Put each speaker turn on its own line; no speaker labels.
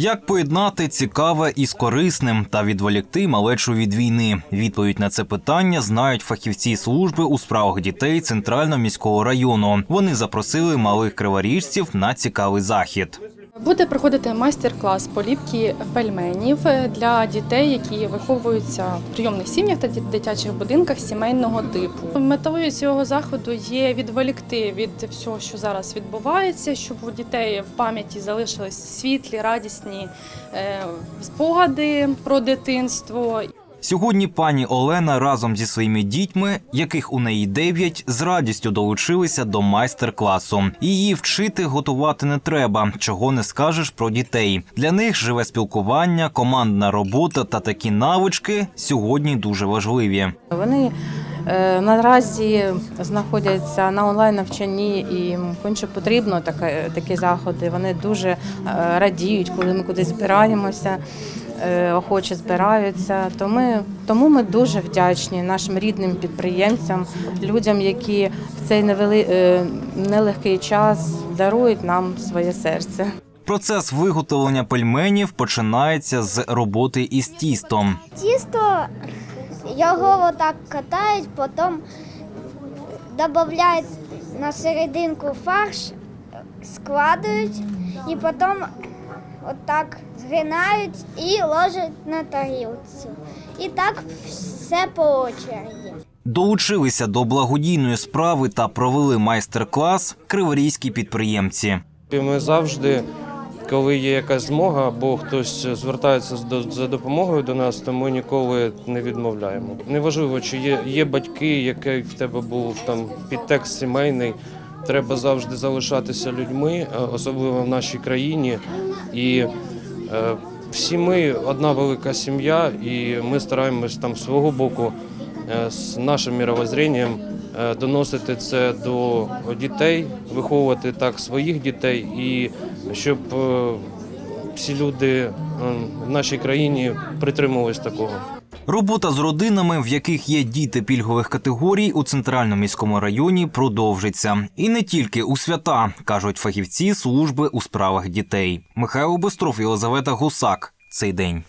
Як поєднати цікаве із корисним та відволікти малечу від війни? Відповідь на це питання знають фахівці служби у справах дітей центрального міського району. Вони запросили малих криворіжців на цікавий захід.
Буде проходити майстер-клас поліпки пельменів для дітей, які виховуються в прийомних сім'ях та дитячих будинках сімейного типу. Метою цього заходу є відволікти від всього, що зараз відбувається, щоб у дітей в пам'яті залишились світлі, радісні е, спогади про дитинство.
Сьогодні пані Олена разом зі своїми дітьми, яких у неї дев'ять, з радістю долучилися до майстер-класу. Її вчити готувати не треба, чого не скажеш про дітей. Для них живе спілкування, командна робота та такі навички сьогодні дуже важливі.
Вони е, наразі знаходяться на онлайн навчанні і конче потрібно таке, такі заходи. Вони дуже е, радіють, коли ми кудись збираємося, е, охоче збираються. То ми, тому ми дуже вдячні нашим рідним підприємцям, людям, які в цей невели, е, нелегкий час дарують нам своє серце.
Процес виготовлення пельменів починається з роботи із тістом.
Тісто його отак катають, потім додають на серединку фарш, складають і потім отак згинають і ложать на тарілцю. І так все по очереді.
Долучилися до благодійної справи та провели майстер-клас криворізькі підприємці.
Ми завжди, коли є якась змога, або хтось звертається за допомогою до нас, то ми ніколи не відмовляємо. Неважливо, чи є, є батьки, який в тебе був там підтекст сімейний. Треба завжди залишатися людьми, е, особливо в нашій країні. І е, всі ми одна велика сім'я, і ми стараємось там свого боку е, з нашим мировоззрінням е, доносити це до дітей, виховувати так своїх дітей, і щоб всі люди в нашій країні притримувались такого.
Робота з родинами, в яких є діти пільгових категорій у центральному міському районі, продовжиться. І не тільки у свята, кажуть фахівці служби у справах дітей. Михайло Бестров, Єлизавета Гусак. Цей день.